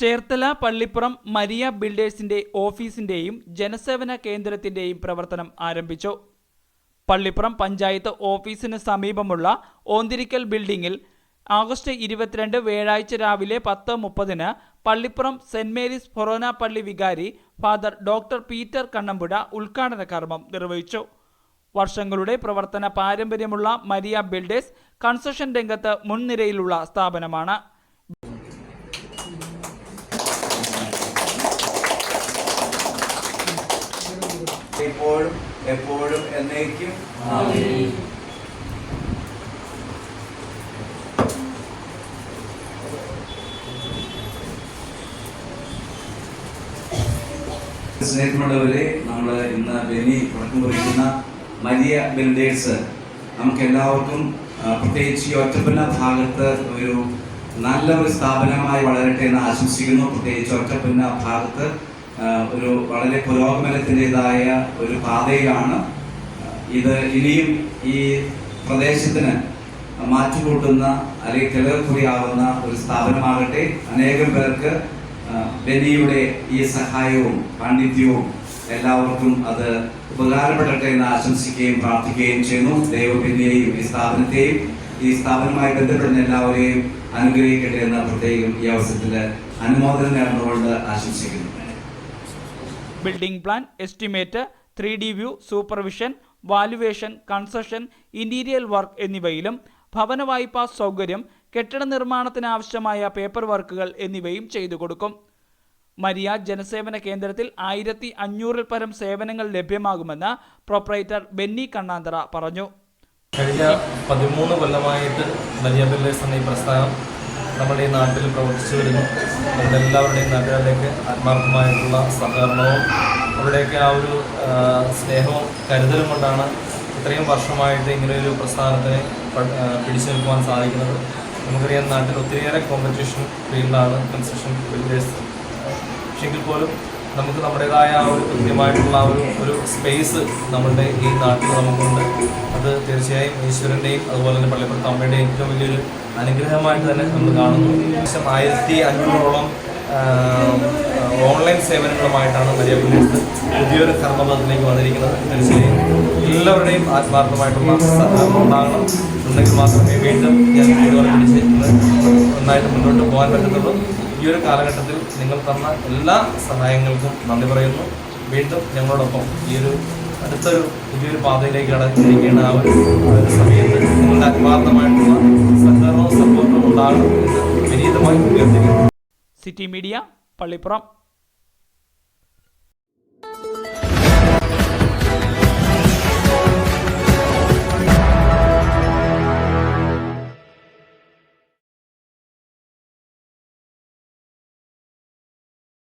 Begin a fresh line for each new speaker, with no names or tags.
Cherthala Pallippuram Maria ബിൽഡേഴ്സിന്റെ ഓഫീസിന്റെയും ജനസേവന കേന്ദ്രത്തിന്റെയും പ്രവർത്തനം ആരംഭിച്ചു. പള്ളിപ്പുറം പഞ്ചായത്ത് ഓഫീസിന് സമീപമുള്ള ഓന്തിരിക്കൽ ബിൽഡിംഗിൽ ആഗസ്റ്റ് ഇരുപത്തിരണ്ട് വ്യാഴാഴ്ച രാവിലെ പത്ത് മുപ്പതിന് പള്ളിപ്പുറം സെന്റ് മേരീസ് ഫൊറോന പള്ളി വികാരി ഫാദർ ഡോക്ടർ പീറ്റർ കണ്ണമ്പുഴ ഉദ്ഘാടന കർമ്മം നിർവഹിച്ചു. വർഷങ്ങളുടെ പ്രവർത്തന പാരമ്പര്യമുള്ള മരിയ ബിൽഡേഴ്സ് കൺസ്ട്രക്ഷൻ രംഗത്ത് മുൻനിരയിലുള്ള സ്ഥാപനമാണ്.
ഇപ്പോഴും എപ്പോഴും എന്നേക്കും സ്നേഹമുള്ളവരെ നമ്മൾ ഇന്ന് ബെന്നി തുടക്കം കുറിക്കുന്ന മരിയ ബിൽഡേഴ്സ് നമുക്ക് എല്ലാവർക്കും പ്രത്യേകിച്ച് ഈ ഒറ്റപ്പന ഭാഗത്ത് ഒരു നല്ല ഒരു സ്ഥാപനമായി വളരട്ടെ എന്ന് ആശംസിക്കുന്നു. പ്രത്യേകിച്ച് ഒറ്റപ്പന ഭാഗത്ത് ഒരു വളരെ പുരോഗമനത്തിന്റെതായ ഒരു പാതയിലാണ്. ഇത് ഇനിയും ഈ പ്രദേശത്തിന് മാറ്റുകൂട്ടുന്ന അല്ലെങ്കിൽ തെളിവുകുറിയാവുന്ന ഒരു സ്ഥാപനമാകട്ടെ. അനേകം പേർക്ക് ബെന്നിയുടെ ഈ സഹായവും പാണ്ഡിത്യവും എല്ലാവർക്കും അത് ഉപകാരപ്പെടട്ടെ എന്ന് ആശംസിക്കുകയും പ്രാർത്ഥിക്കുകയും ചെയ്യുന്നു. ദൈവബെന്നിയെയും ഈ സ്ഥാപനത്തെയും ഈ സ്ഥാപനവുമായി ബന്ധപ്പെടുന്ന എല്ലാവരെയും അനുഗ്രഹിക്കട്ടെ എന്ന് പ്രത്യേകം ഈ അവസരത്തിൽ അനുമോദനം നേർന്നുകൊണ്ട് ആശംസിക്കുന്നു.
Building plan estimate three D view supervision valuation concession interior work എന്നിവയിലും ഭവന വായ്പാ സൗകര്യം കെട്ടിട നിർമ്മാണത്തിന് ആവശ്യമായ പേപ്പർ വർക്കുകൾ എന്നിവയും ചെയ്തു കൊടുക്കും. മരിയ ജനസേവന കേന്ദ്രത്തിൽ ആയിരത്തി അഞ്ഞൂറിൽ പരം സേവനങ്ങൾ ലഭ്യമാകുമെന്ന് പ്രൊപ്പറേറ്റർ ബെന്നി കണ്ണാന്തറ പറഞ്ഞു.
കഴിഞ്ഞ പതിമൂന്ന് കൊല്ലമായിട്ട് മരിയ ബില്ലേഴ്സ് എന്ന ഈ പ്രസ്ഥാനം നമ്മുടെ ഈ നാട്ടിൽ പ്രവർത്തിച്ചു വരുന്നു. എല്ലാവരുടെയും നാട്ടുകാരിലേക്ക് ആത്മാർത്ഥമായിട്ടുള്ള സഹകരണവും അവരുടെയൊക്കെ ആ ഒരു സ്നേഹവും കരുതലും കൊണ്ടാണ് ഇത്രയും വർഷമായിട്ട് ഇങ്ങനെയൊരു പ്രസ്ഥാനത്തിനെ പിടിച്ചു നിൽക്കുവാൻ സാധിക്കുന്നത്. നമുക്കറിയാം നാട്ടിൽ ഒത്തിരിയേറെ കോമ്പറ്റീഷൻ ഫീൽഡാണ് കൺസ്ട്രക്ഷൻ ബിൽഡേഴ്സ് പക്ഷെങ്കിൽ പോലും നമുക്ക് നമ്മുടേതായ ആ ഒരു കൃത്യമായിട്ടുള്ള ആ ഒരു ഒരു സ്പേസ് നമ്മളുടെ ഈ നാട്ടിൽ നമുക്കുണ്ട്. അത് തീർച്ചയായും ഈശ്വരന്റെയും അതുപോലെ തന്നെ പള്ളിപ്പുറത്ത് അമ്മയുടെയും ഏറ്റവും വലിയൊരു അനുഗ്രഹമായിട്ട് തന്നെ നമ്മൾ കാണുന്നു. ഏകദേശം ആയിരത്തി അഞ്ഞൂറോളം ഓൺലൈൻ സേവനങ്ങളുമായിട്ടാണ് മരിയ ബില്ലേഴ്സ് പുതിയൊരു കർമ്മബന്ധത്തിലേക്ക് വന്നിരിക്കുന്നത്. തീർച്ചയായും എല്ലാവരുടെയും ആത്മാർത്ഥമായിട്ടുള്ള സഹകരണം ഉണ്ടാകണം ഉണ്ടെങ്കിൽ മാത്രമേ വീണ്ടും ഞാൻ പിടിച്ചിരിക്കുന്നത് നന്നായിട്ട് മുന്നോട്ട് പോകാൻ പറ്റത്തുള്ളൂ. ഈ ഒരു കാലഘട്ടത്തിൽ നിങ്ങൾ തന്ന എല്ലാ സഹായങ്ങൾക്കും നന്ദി പറയുന്നു. വീണ്ടും ഞങ്ങളോടൊപ്പം ഈ ഒരു അടുത്തൊരു പുതിയൊരു പാതയിലേക്ക് ഒരു ആ ഒരു സമയത്ത് നിങ്ങളുടെ ആത്മാർത്ഥമായിട്ടുള്ള സഹകരണവും സപ്പോർട്ടും ഉണ്ടാകണം എന്ന് വിനീതമായി ഉയർത്തിക്കുന്നു
സിറ്റി മീഡിയ പള്ളിപ്പുറം.